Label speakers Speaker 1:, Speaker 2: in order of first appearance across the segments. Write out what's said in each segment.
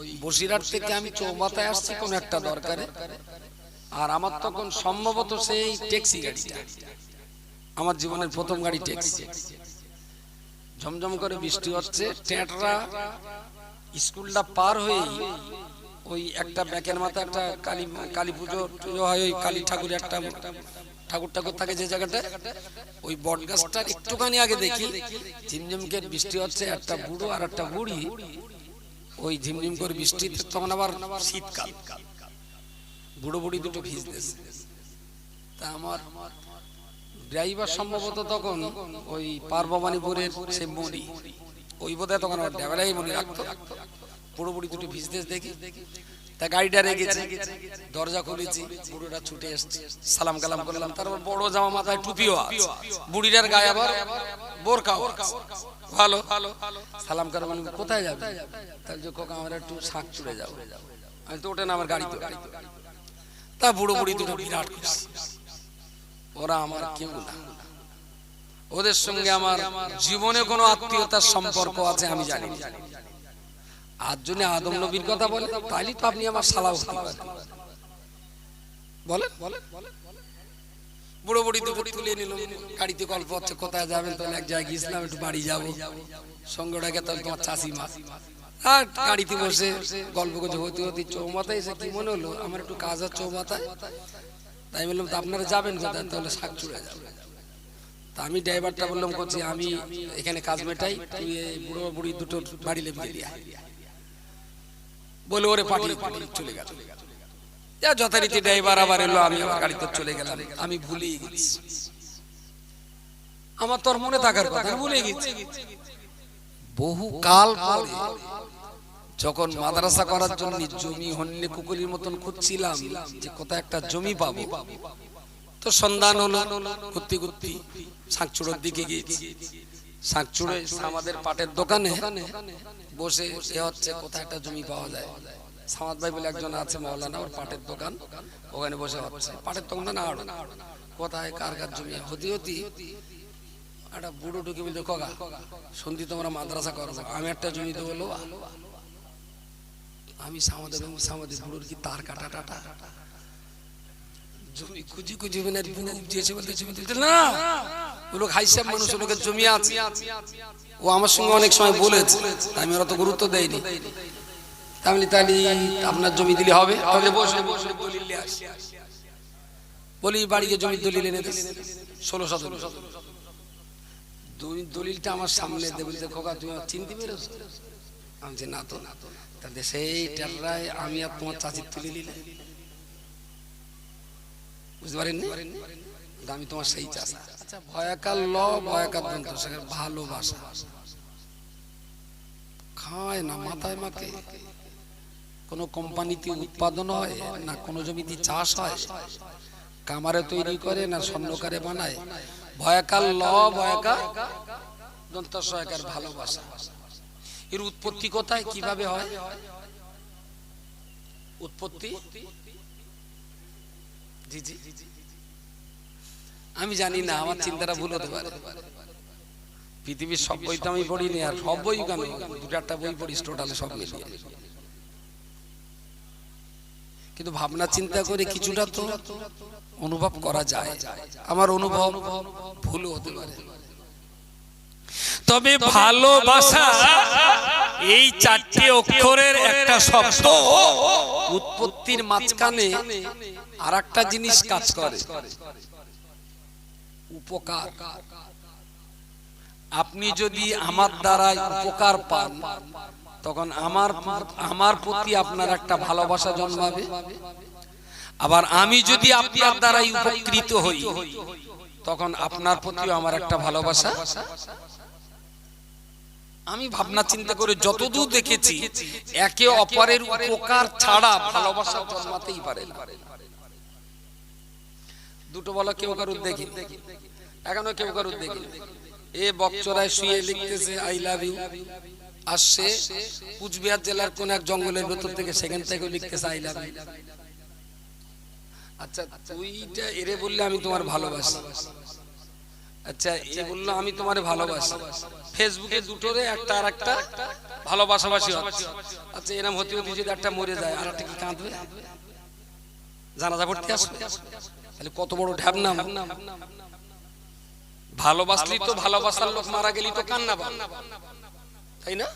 Speaker 1: ওই বসিরহাট থেকে আমি চৌমাথায় আসছি, কোন একটা দরকারে। আর আমার তখন সম্ভবত সেই ট্যাক্সি গাড়িটা। আমার জীবনের প্রথম গাড়ি ট্যাক্সি। ঝমঝম করে বৃষ্টি হচ্ছে ট্যাঁটরা স্কুলটা পার হয়ে ওই একটা ব্যাকের মাথায় একটা কালী কালী পুজো টুজো হয়, ওই কালী ঠাকুর একটা ঠাকুর ঠাকুর থাকে যে জায়গাটা ওই বট গাছটার একটুখানি আগে দেখি ঝিমঝিমকে বৃষ্টি হচ্ছে, একটা বুড়ো আর একটা বুড়ি ওই ঝিমঝিম করে বৃষ্টিতে তখন আবার শীতকাল। বুড়ো বুড়ি দুটো ভিজতেছে তা আমার ড্রাইভার সম্ভবত তখন ওই পার্ববাণীপুরের সে মনি ওই বোধহয় তখন আমার ড্রাইভারাই মনে রাখতো। বুড়ো বুড়ি দুটো ভিজতেছে দেখি। তা গাড়িটা রেগেছে, দরজা খুলেছি বুড়োটা ছুটে এসছে। সালাম কালাম করলাম, তারপর বড় জামা মাথায় টুপিও বুড়িটার গায়ে আবার বোরকাও আছে। ভালো। সালাম কালাম আমি কোথায় যাবে? তার যে কোকা আমরা একটু শাক চুড়ে যাব। আমি তো না আমার গাড়িতে। তা বুড়ো বুড়ি দুটো বিরাট ওরা আমার কেউ না। ওদের সঙ্গে আমার জীবনে কোনো আত্মীয়তার সম্পর্ক আছে আমি জানি। আর যদি আদম নবীর কথা বলে, তাহলে তো আপনি আমার সালা হতে পারেন। বলেন? বুড়ো বুড়ি দুটো তুলে নিল গাড়িতে গল্প হচ্ছে, কোথায় যাবেন? তাহলে এক জায়গায় গিয়েছিলাম, একটু বাড়ি যাব। সঙ্গটাকে তাহলে তোমার চাষি মা আর গাড়িতে বসে গল্প করছে হতে হতে চৌমাথায় এসে কি মনে হলো? আমার একটু কাজ আছে চৌমাথায়। তাই বললাম, তো আপনারা যাবেন কোথায়? তাহলে শাক চুড়ে যাবে। তা আমি ড্রাইভারটা বললাম, করছি, আমি এখানে কাজ মেটাই, তুই বুড়ো বুড়ি দুটো বাড়ি দিয়ে বলে ওরে পাঠিয়ে চলে গেল। যা যথারীতি ড্রাইভার আবার এলো আমি আমার গাড়িতে চলে গেলাম। আমি ভুলেই গেছি। আমার তোর মনে থাকার কথা ভুলে গেছি। বহু কাল পরে যখন মাদ্রাসা করার জন্য জমি হন্যে কুকুলির মতন খুঁজছিলাম যে কোথায় একটা জমি পাবো তো সন্ধান হলো ঘুরতে ঘুরতে শাঁকচুড়োর দিকে গিয়েছি। শাঁকচুড়ে আমাদের পাটের দোকানে বসে হচ্ছে কোথায় একটা জমি পাওয়া যায়। সামাদ ভাই বলে একজন আছে মহলানা ওর পাটের দোকান। ওখানে বসে হচ্ছে। পাটের দোকান না আড়ো কোথায়, কার কার জমি? হতি হতি একটা বুড়ো ঢুকে বলতে কগা শুনতি তোমরা মাদ্রাসা করো। আমি একটা জমি তো বলল আমি সামাদে সামাদে বুড়োর কি তার কাটা টাটা? জমি খুঁজি খুঁজি দিয়েছে বলতে জমি দিতে না। ও লোক মানুষ জমি আছে। ও আমার সঙ্গে অনেক সময় বলেছে, আমি ওরা তো গুরুত্ব দেয়নি। তাহলে তাহলে আপনার জমি দিলে হবে। তাহলে বসে বসে দলিল আসি। বলি বাড়িতে জমি দলিল এনে দেন ষোলো সতেরো দলিল- দলিলটা আমার সামনে দে। বলতে খোকা তুমি আমার চিনতে পেরেছ? আমি যে না তো। না তো তাহলে সেই টেলরায় আমি আর তোমার চাচির তুলে নিলে বুঝতে পারেননি? আমি তোমার সেই চাষা আচ্ছা ভয়াকার ল ভয়াকার দন্ত সেখানে ভালোবাসা। খায় না মাথায় মাকে কোনো কোম্পানিতে উৎপাদন হয় না কোনো জমিতে চাষ হয়? কামারে তৈরি করে না স্বর্ণকারে বানায়? ভয়াকার ল ভয়াকার দন্ত সহায়কার ভালোবাসা। এর উৎপত্তি কোথায়? কীভাবে হয়? উৎপত্তি? জি জি। আমি জানি না, আমার চিন্তাটা ভুল হতে পারে। পৃথিবীর সব বই তো আমি পড়িনি আর সব বই কেন? দুটো একটা বই পড়িস, টোটালে সব মিলিয়ে। কিন্তু ভাবনা চিন্তা করে কিছুটা তো অনুভব করা যায়। আমার অনুভব ভুল হতে পারে।
Speaker 2: তবে ভালোবাসা এই চারটি অক্ষরের একটা শব্দ।
Speaker 1: উৎপত্তির মাঝখানে আর একটা জিনিস কাজ করে। উপকার। আপনি যদি আমার দ্বারা উপকার পান তখন আমার আমার প্রতি আপনার একটা ভালোবাসা জন্মাবে। আবার আমি যদি আপনার দ্বারাই উপকৃত হই, তখন আপনার প্রতিও আমার একটা ভালোবাসা। আমি ভাবনা চিন্তা করে যতদূর দেখেছি, একে অপরের উপকার ছাড়া ভালোবাসা জন্মাতেই পারে না। দুটো বলা, কেউ কারুর দেখি? এখনও কেউ কারুর দেখি? এ বকচরায় শুয়ে লিখতেছে আই লাভ ইউ আসছে কুচবিহার জেলার কোন এক জঙ্গলের ভেতর থেকে, সেখান থেকে লিখতে ইউ আচ্ছা তুইটা এরে বললে আমি তোমার ভালোবাসি। আচ্ছা এ বলল আমি তোমার ভালোবাসি। ফেসবুকে দুটোরে একটা আর একটা ভালোবাসাবাসি হচ্ছে। আচ্ছা এরম হতে হতে যদি একটা মরে যায়, আর একটা কি কাঁদবে? জানাজা পড়তে আসবে? তাহলে কত বড় ঢ্যাব নাম ভালোবাসলি তো ভালোবাসার লোক মারা গেলি তো কান্না পাবে। তাই না?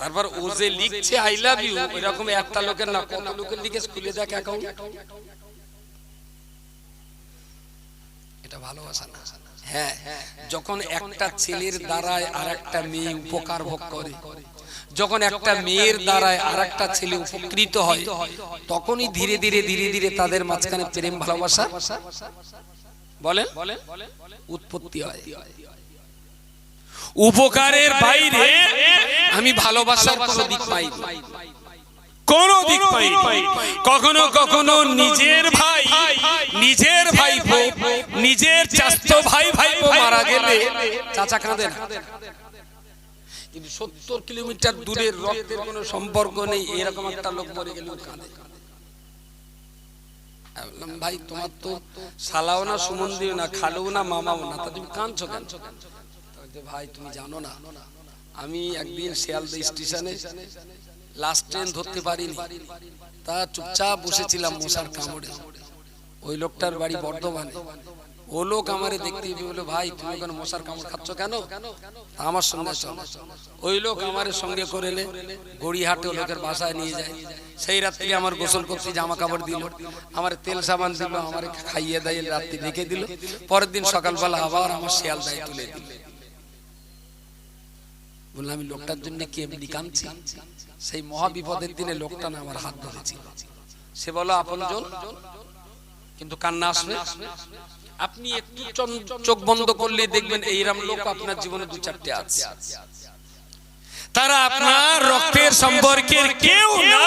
Speaker 1: তারপর ও যে লিখছে আই লাভ ইউ এরকম একটা লোকের না কত লোকের লিখে দেখ অ্যাকাউন্ট এটা ভালোবাসা না? হ্যাঁ যখন একটা ছেলের দ্বারায় আর একটা মেয়ে উপকার ভোগ করে যখন একটা মেয়ের দ্বারায় আর একটা ছেলে উপকৃত হয় তখনই ধীরে ধীরে ধীরে ধীরে তাদের মাঝখানে প্রেম ভালোবাসা বলেন? উৎপত্তি হয়।
Speaker 2: উপকারের বাইরে
Speaker 1: আমি ভালোবাসার কোনো দিক পাই।
Speaker 2: কোন দিক পাই কখনো কখনো নিজের ভাই নিজের ভাইপো নিজের চাস্ত ভাই ভাইপো
Speaker 1: মারা গেলে চাচা কাঁদে না। কিন্তু সত্তর কিলোমিটার দূরের রক্তের কোনো সম্পর্ক নেই এরকম একটা লোক মরে গেলে কাঁদে। ভাই তোমার তো শালাও না সুমন্দিও না খালেও না মামাও না তা তুমি কাঁদছো কেন? বলছে, ভাই তুমি জানো না আমি একদিন শিয়ালদা স্টেশনে লাস্ট ট্রেন ধরতে পারিনি। তা চুপচাপ বসেছিলাম মশার কামড়ে। ওই লোকটার বাড়ি বর্ধমানে। ও লোক আমারে দেখতে পেয়ে বলে ভাই তুমি ওখানে মশার কামড় খাচ্ছ কেন? আমার সঙ্গে ওই লোক আমার সঙ্গে করে এলে গড়িহাটে লোকের বাসায় নিয়ে যায়। সেই রাত্রি আমার গোসল করতে জামা কাপড় দিল। আমার তেল সাবান দিল আমার খাইয়ে দাইয়ে রাত্রি রেখে দিল। পরের দিন সকালবেলা আবার আমার শিয়াল দায় তুলে দিল। বললাম, আমি লোকটার জন্য কি এমনি কাঁদছি? সেই মহা বিপদের দিনে লোকটা না আমার হাত ধরেছিল। সে বলো আপনজন? কিন্তু কান্না আসবে। আপনি একটু চোখ বন্ধ করলে দেখবেন এইরকম লোক আপনার জীবনে দু চারটে আছে।
Speaker 2: তারা আপনার রক্তের সম্পর্কের কেউ না,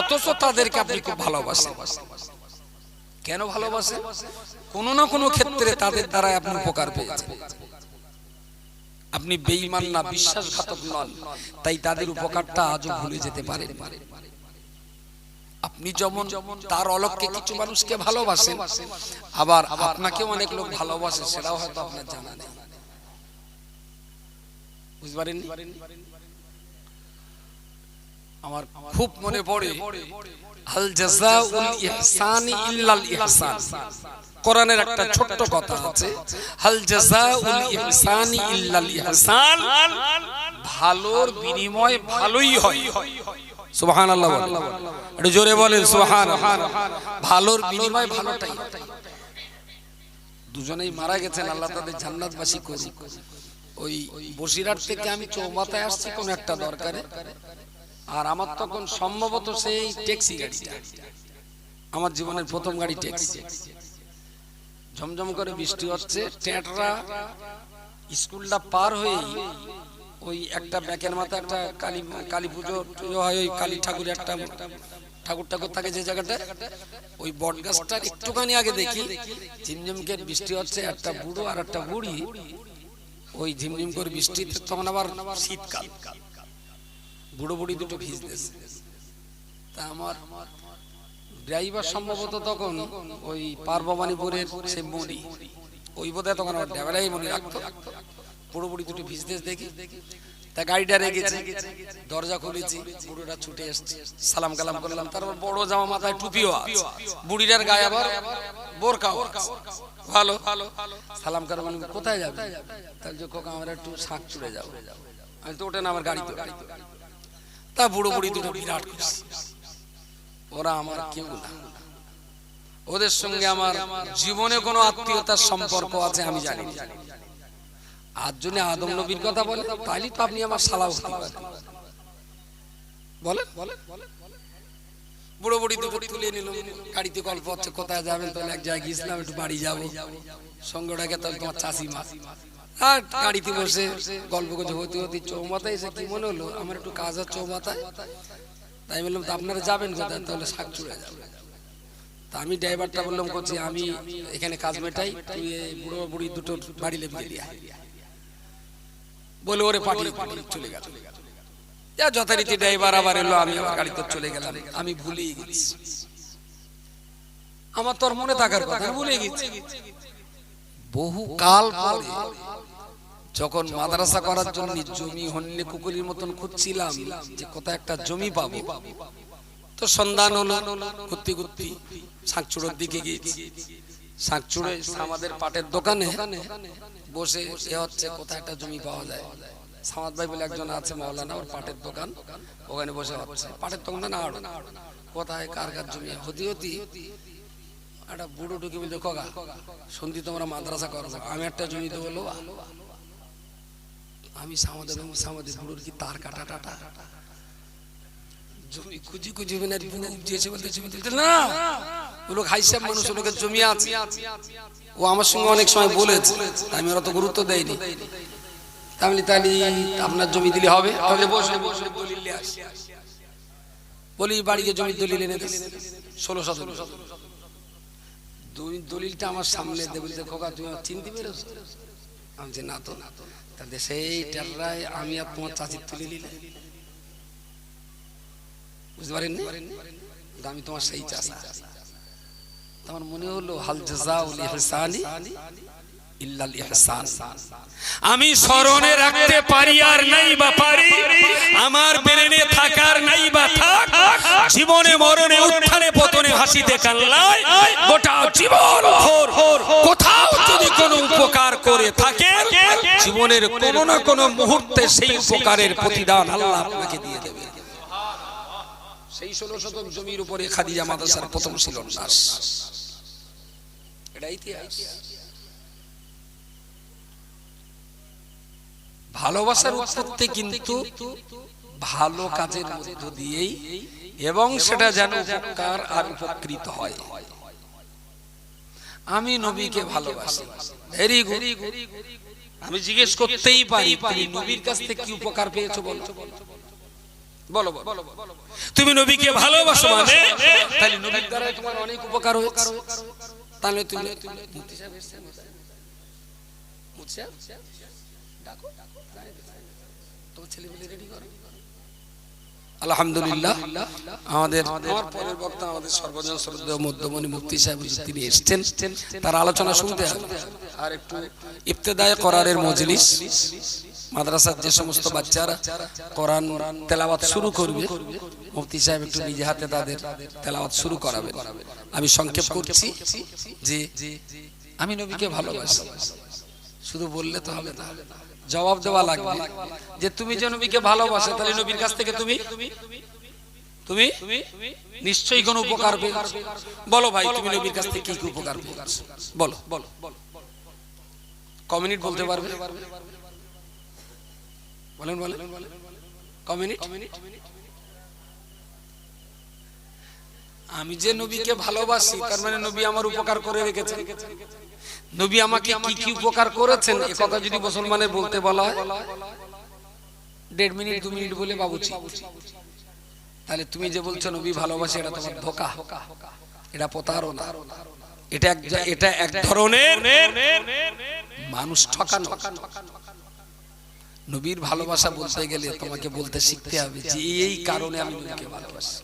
Speaker 1: অথচ তাদেরকে আপনি খুব ভালোবাসেন। কেন ভালোবাসেন? কোনো না কোনো ক্ষেত্রে তাদের দ্বারা আপনি উপকার পেয়েছেন। আপনি বেঈমান না বিশ্বাসঘাতক নন। তাই তাদের উপকারটা আজও ভুলে যেতে পারেন আপনি যেমন তার অলক্ষ্যে কিছু মানুষকে ভালোবাসেন আবার আপনাকে অনেক লোক ভালোবাসে সেটাও হয়তো আপনার জানা নেই। বুঝতে আমার খুব মনে পড়ে আল জাযাউল ইহসানি ইল্লাল ইহসান কোরআনের একটা ছোট্ট কথা আছে, হাল জাযাউল ইহসানি ভালোর বিনিময় ভালোই হয়। সুবহানাল্লাহ একটু জোরে বলেন সুবহান ভালোর বিনিময় ভালোটাই। দুজনেই মারা গেছেন, আল্লাহ তাদের জান্নাতবাসী করুক। ওই বসিরহাট থেকে আমি চৌমাথায় আসছি, কোন একটা দরকারে। আর আমার তখন সম্ভবত সেই ট্যাক্সি গাড়িটা। আমার জীবনের প্রথম গাড়ি ট্যাক্সি। ঝমঝম করে বৃষ্টি হচ্ছে ট্যাটরা স্কুলটা পার হয়ে ওই একটা ব্যাকের মাথা একটা কালী কালী পুজো টুজো হয়, ওই কালী ঠাকুর একটা ঠাকুর ঠাকুর থাকে যে জায়গাটা, ওই বট গাছটার একটুখানি আগে দেখি, ঝিমঝিমকে বৃষ্টি হচ্ছে, একটা বুড়ো আর একটা বুড়ি, ওই ঝিমঝিম করে বৃষ্টিতে তখন আবার শীতকাল। বুড়ো বুড়ি দুটো ভিজতেছে। তা আমার ড্রাইভার সম্ভবত তখন ওই পার্ববাণীপুরের সে মনি ওই বোধহয় তখন আমার ড্রাইভারাই মনে রাখতো। বুড়ি দুটো ভিজতেছে দেখি। তা গাড়িটা রেখেছে, দরজা খুলেছি, বুড়োটা ছুটে এসছে। সালাম কালাম করলাম। তারপর বড় জামা মাথায় টুপিও বুড়িটার গায়ে আবার বোরকাও আছে। ভালো সালাম কালাম কোথায় যাবে? তাহলে যে কোকা আমরা একটু শাক চুড়ে যাব। আমি তো ওঠে না আমার গাড়িতে। তা বুড়ো বুড়ি দুটো বিরাট খুশি। ওরা আমার কেউ না ওদের সঙ্গে আমার জীবনে কোনো আত্মীয়তার সম্পর্ক আছে আমি জানি। আর জন্য আদম নবীর কথা বলে, তাহলে তো আপনি আমার সালাও হতে পারেন। বলেন? বুড়ো বুড়ি দুটো তুলে নিল। গাড়িতে গল্প হচ্ছে, কোথায় যাবেন? তাহলে এক জায়গায় গিয়েছিলাম, একটু বাড়ি যাব। সঙ্গটাকে তাহলে তোমার চাষি মা। আর গাড়িতে বসে গল্প করছে, হতে হতে চৌমাথায় এসে কি মনে হলো? আমার একটু কাজ আছে চৌমাথায়। তাই বললাম, তো আপনারা যাবেন কোথায়? তাহলে শাক চুড়ে যাবে। তা আমি ড্রাইভারটা বললাম করছি আমি এখানে কাজ মেটাই, তুই বুড়ো বুড়ি দুটো বাড়ি লেগে দিয়া বলে ওরে পাঠিয়ে চলে গেল। যা যথারীতি ড্রাইভার আবার এলো, আমি আমার গাড়িতে চলে গেলাম। আমি ভুলেই গেছি। আমার তোর মনে থাকার কথা ভুলে গেছি। বহু কাল পরে যখন মাদ্রাসা করার জন্য জমি হন্যে কুকুরের মতন খুঁজছিলাম যে কোথায় একটা জমি পাবো। তো সন্ধান হলো ঘুরতে ঘুরতে শাকচুড়োর দিকে গিয়েছি। শাকচুড়ে আমাদের পাটের দোকানে বসে এ হচ্ছে কোথায় একটা জমি পাওয়া যায়। সামাদ ভাই বলে একজন আছে মাওলানা ওর পাটের দোকান। ওখানে বসে হচ্ছে। পাটের দোকানটা না আড়ো কোথায় কার কার জমি? হতি হতি একটা বুড়ো ঢুকে বলছে কগা শুনতি তোমরা মাদ্রাসা করো। আমি একটা জমি তো বলল আমি সামাদে সামাদে বুড়োর কি তার কাটা টাটা? জমি খুঁজি খুঁজি বিনা বুড়ো উপজিয়েছে বলতে না। ও মানুষ জমি আছে। ও আমার সঙ্গে অনেক সময় বলেছে, আমি ওরা তো গুরুত্ব দেয়নি তাহলে তাহলে আপনার জমি দিলে হবে। তাহলে বসে বসে দলিল। বলি বাড়িতে জমি দলিল এনে দে। ষোলো সতেরো দলিলটা আমার সামনে দেবে খোকা, তুমি চিনতে পেরেছ? আমি যে না তো না তো। তাহলে সেই টেলরায় আমি আর তোমার চাচির তুলে নিলে বুঝতে পারেননি? আমি তোমার সেই চাচা। আমার মনে হলো, হাল জাযাউল ইহসানি ইল্লাল ইহসান।
Speaker 2: আমি স্মরণে রাখতে পারি আর নাই বা পারি, আমার ব্রেনে থাকার নাই বা থাক, জীবনে মরণে উত্থানে পতনে হাসিতে কান্নায় গোটা জীবন যদি কোনো উপকার করে থাকে। জীবনের কোনো না কোনো মুহূর্তে সেই উপকারের প্রতিদান আল্লাহ আপনাকে দিয়ে দেবে।
Speaker 1: সেই ষোলো শতক জমির উপরে খাদিজা মাদ্রাসার প্রথম শিলান্যাস। এটা ইতিহাস। ভালোবাসার উৎপত্তি কিন্তু ভালো কাজের মধ্য দিয়েই এবং সেটা যেন উপকার আর উপকৃত হয়। আমি নবীকে ভালোবাসি। ভেরি গুড আমি জিজ্ঞেস করতেই পারি তুমি নবীর কাছ থেকে কি উপকার পেয়েছ বলো? বলো? বলো
Speaker 2: তুমি নবীকে ভালোবাসো মানে?
Speaker 1: তাহলে নবীর দ্বারা তোমার অনেক উপকার হয়েছে। তাহলে তুমি মুফতি সাহেব এসেছেন মুফতি সাহেব? ডাকো তোমার ছেলেমেয়ে রেডি করো। আলহামদুলিল্লাহ, আমাদের আমার পরের বক্তা আমাদের সর্বজন শ্রদ্ধেয় মধ্যমণি মুক্তি সাহেব তিনি এসেছেন, তার আলোচনা শুনতে আর একটু ইবতেদায় করারের মজলিস, মাদ্রাসার যে সমস্ত বাচ্চারা কোরআন তেলাওয়াত শুরু করবে, মুফতি সাহেব একটু নিজে হাতে তাদের তেলাওয়াত শুরু করাবে। আমি সংক্ষেপ করছি যে আমি নবীকে ভালোবাসি। শুধু বললে তো হবে না। জবাব দেওয়া লাগবে। যে তুমি যে নবীকে ভালোবাসো তাহলে নবীর কাছ থেকে তুমি? তুমি? নিশ্চয়ই কোন উপকার পেয়েছ। বলো ভাই তুমি নবীর কাছ থেকে কি কি উপকার পেয়েছ? বলো। বলো কমিনিট বলতে পারবে? বলেন বলেন। কমিনিট। আমি যে নবীকে ভালোবাসি, তার মানে নবী আমার উপকার করে রেখেছেন। নবী আমাকে কি কি উপকার করেছেন, এ কথা যদি মুসলমানের বলতে বলা হয়, দেড় মিনিট, দু মিনিট বলে বাবুচি। তাহলে তুমি যে বলছো নবী ভালোবাসে, এটা তোমার ধোকা। এটা প্রতারণা। এটা এক এটা এক ধরনের মানুষ ঠকানো। নবীর ভালোবাসা বলতে গেলে তোমাকে বলতে শিখতে হবে যে এই কারণে আমি নবীকে ভালোবাসি।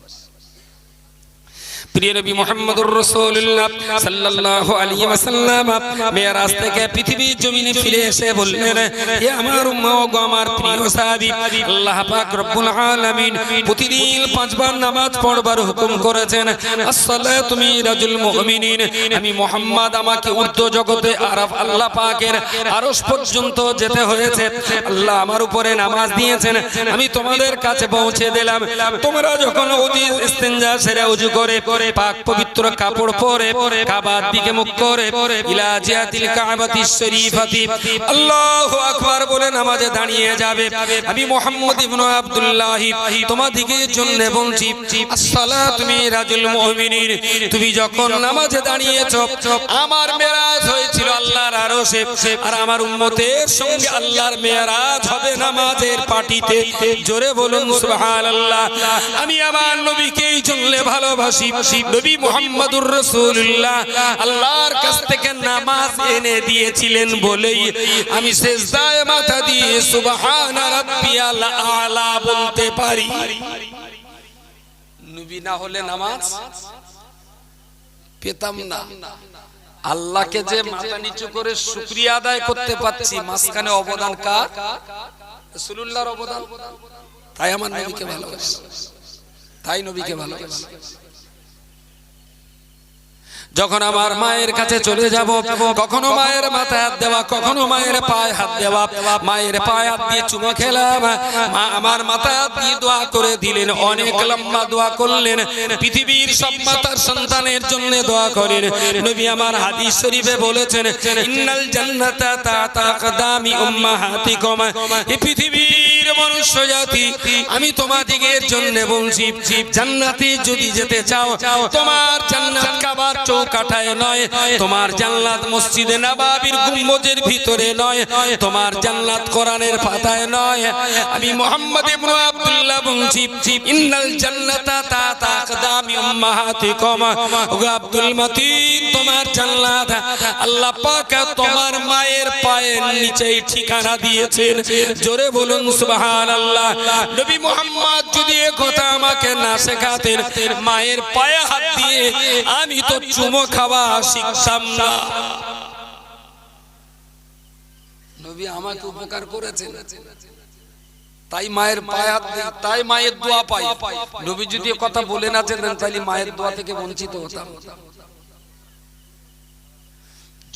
Speaker 2: প্রতিদিন পাঁচবার নামাজ পড়বার হুকুম করেছেন, আসসালাতু মিরাজুল মুমিনিন, আমি মুহাম্মদ, আমাকে ঊর্ধ্ব জগতে আরফ আল্লাহ পাকের আরশ পর্যন্ত যেতে হয়েছে, আল্লাহ আমার উপরে নামাজ দিয়েছেন, আমি তোমাদের কাছে পৌঁছে দিলাম, তোমরা যখন অতি ইস্তেঞ্জা সেরে ওযু করে পাক পবিত্র কাপড় পরে, কাবার দিকে মুখ করে, ইলা জিয়াতিল কাবাতিস শরীফাতি। আল্লাহু আকবার বলে নামাজে দাঁড়িয়ে যাবে। আমি ইবনে জন্য বলছি, আসসালাতু মিরাজুল মুমিনিন, তুমি যখন নামাজে দাঁড়িয়েছো, আমার মেরাজ হয়েছিল আল্লাহর আরশে, আর আমার উম্মতের সঙ্গে আল্লাহর হবে নামাজের পাটিতে। জোরে বলুন সুবহানাল্লাহ। আমি আমার জন্য ভালোবাসি। নবী মুহাম্মদুর রাসূলুল্লাহ। আল্লাহর কাছ থেকে নামাজ এনে দিয়েছিলেন বলেই আমি সেজদায় মাথা দিয়ে সুবহানা বলতে পারি।
Speaker 1: নবী না হলে নামাজ পেতাম না। আল্লাহকে যে মাথা নিচু করে করতে পারছি, মাঝখানে অবদান তাই আমার ভালোবাসি। তাই নবীকে ভালোবাসি।
Speaker 2: যখন আমার মায়ের কাছে চলে যাব, কখনো মায়ের মাথায় হাত দেওয়া, কখনো মায়ের পায়ে হাত দেওয়া, মায়ের পায়ে হাত দিয়ে চুমো খেলাম। মা আমার মাথায় হাত দিয়ে দোয়া করে দিলেন, অনেক লম্বা দোয়া করলেন, পৃথিবীর সব মাতার সন্তানের জন্য দোয়া করেন। নবী আমার হাদিস শরীফে বলেছেন, ইন্নাল জান্নাতা তাতা কদামি উম্মাহাতিকুম। এই পৃথিবীর মনুষ্য জাতি, আমি তোমাদিগের জন্য বলছি, জান্নাতে যদি যেতে চাও, তোমার জান্নাত কাবার চৌকাঠায় নয়, তোমার জান্নাত মসজিদে গুম্বজের ভিতরে নয়, তোমার জান্নাত কোরআনের পাতায় নয়। আমি ইবনে আব্দুল্লাহ ইন্নাল জান্নাতা আকদামি উম্মাহাতিকুম। আব্দুল তোমার জান্নাত আল্লাহ পাক তোমার মায়ের পায়ের নিচেই ঠিকানা দিয়েছেন। জোরে বলুন, সুবহানাল্লাহ। নবী মুহাম্মদ যদি কথা আমাকে না শেখাতেন, মায়ের পায়ে হাত দিয়ে, আমি তো চুমো খাওয়া শিখতাম না।
Speaker 1: নবী আমাকে উপকার করেছেন। তাই মায়ের পায়ে হাত তাই মায়ের দোয়া পাই। নবী যদি কথা বলে না যেতেন, তাহলে মায়ের দোয়া থেকে বঞ্চিত হতাম।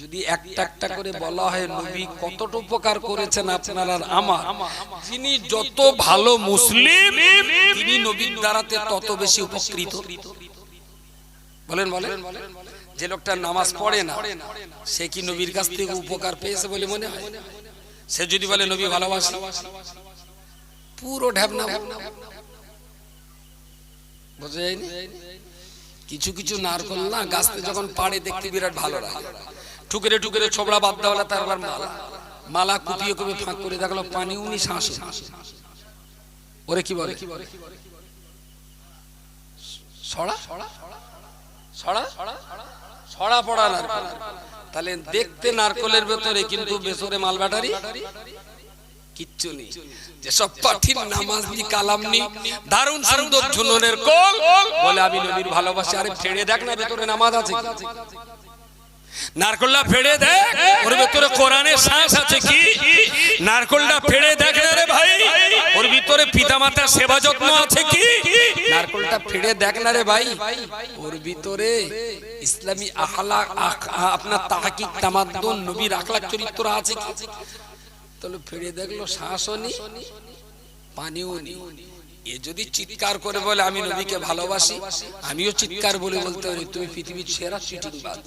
Speaker 1: যদি একটা একটা করে বলা হয়, নবী কতটা উপকার করেছেন আপনার আর আমার। যিনি যত ভালো মুসলিম, তিনি নবীর দ্বারাতে তত বেশি উপকৃত। বলেন বলেন। যে লোকটা নামাজ পড়ে না, সে কি নবীর কাছ থেকে উপকার পেয়েছে বলে মনে হয়? সে যদি বলে, নবী, ভালোবাসে। পুরো ঢ্যাবনা বোঝা যায়নি? কিছু কিছু নারকল না গাছতে যখন পাড়ে দেখতে বিরাট ভালো লাগে। টুকরে টুকরে ছোবড়া বাদ দেওয়া তারপর মালা। মালা কুপিয়ে কুপে ফাঁক করে দেখল, পানি উনি শ্বাস ওরে কি বলে? ছড়া ছড়া? পড়া নারকোল। তাহলে দেখতে নারকলের ভেতরে কিন্তু বেসরে মাল ব্যাটারি? কিচ্ছু নেই। যেসব পাঠির নামাজ নি, কালাম নি, দারুণ সুন্দর ঝুননের কোল, বলে আমি নবীর ভালোবাসি। আরে ছেড়ে দেখ না, ভেতরে নামাজ আছে?
Speaker 2: নারকলটা ফেড়ে দেখ। ওর ভেতরে কোরআনের শ্বাস আছে কি? নারকলটা ফেড়ে দেখ না রে ভাই। ওর ভিতরে পিতামাতার সেবা যত্ন আছে কি?
Speaker 1: নারকলটা ফেড়ে দেখ না রে ভাই। ওর ভিতরে ইসলামী আহলা আপনার তাহাকিক, তামাদ্দুন, নবীর আখলাক চরিত্র আছে কি? তাহলে ফেড়ে দেখল শ্বাসও নি, পানিও নেই এ যদি চিৎকার করে বলে, আমি নবীকে ভালোবাসি, আমিও চিৎকার বলে বলতে পারি, তুমি পৃথিবীর সেরা চিটিং বাজ।